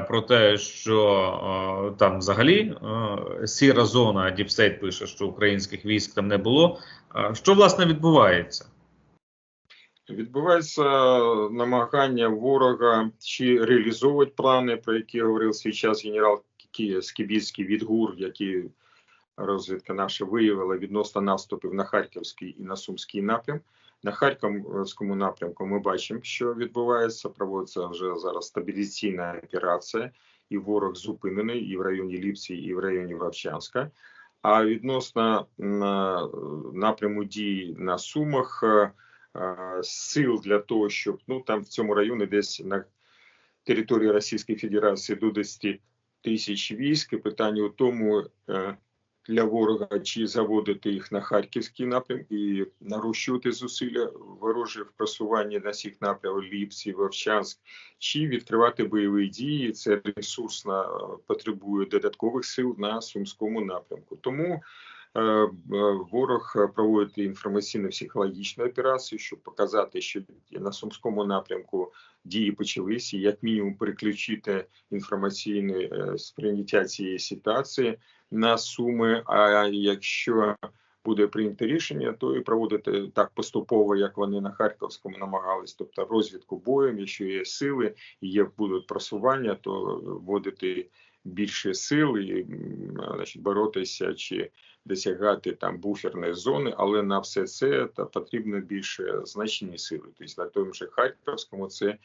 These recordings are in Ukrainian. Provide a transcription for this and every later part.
про те, що е, там взагалі е, сіра зона, Діпстейт пише, що українських військ там не було. Е, що власне відбувається? Відбувається намагання ворога чи реалізовувати плани, про які говорив свій час генерал Скібіцький від ГУР, які розвідка наша виявила відносно наступів на Харківський і на Сумський напрям. На Харківському напрямку ми бачимо, що відбувається. Проводиться вже зараз стабілізаційна операція, і ворог зупинений і в районі Ліпці, і в районі Вовчанська. А відносно напряму дій на Сумах е, е, сил для того, щоб ну там в цьому районі десь на території Російської Федерації до 10 тисяч військ. І питання у тому, е, для ворога, чи заводити їх на харківський напрям і нарощувати зусилля ворожі в просуванні на всіх напрямах Ліпці, Вовчанськ, чи відкривати бойові дії. Це ресурсно е, потребує додаткових сил на сумському напрямку. Тому Ворог проводить інформаційно-психологічну операцію, щоб показати, що на сумському напрямку дії почалися, як мінімум переключити інформаційне сприйняття цієї ситуації на суми. А якщо буде прийнято рішення, то і проводити так поступово, як вони на харківському намагались, тобто розвідку боєм, якщо є сили і є будуть просування, то вводити більше сил і значить, боротися чи досягати там буферної зони, але на все це та потрібно більше значні сили. Тобто на тому ж Харківському це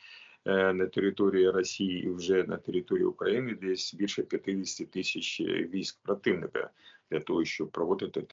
Е, на території Росії і вже на території України десь більше 50 тисяч військ противника для того, щоб проводити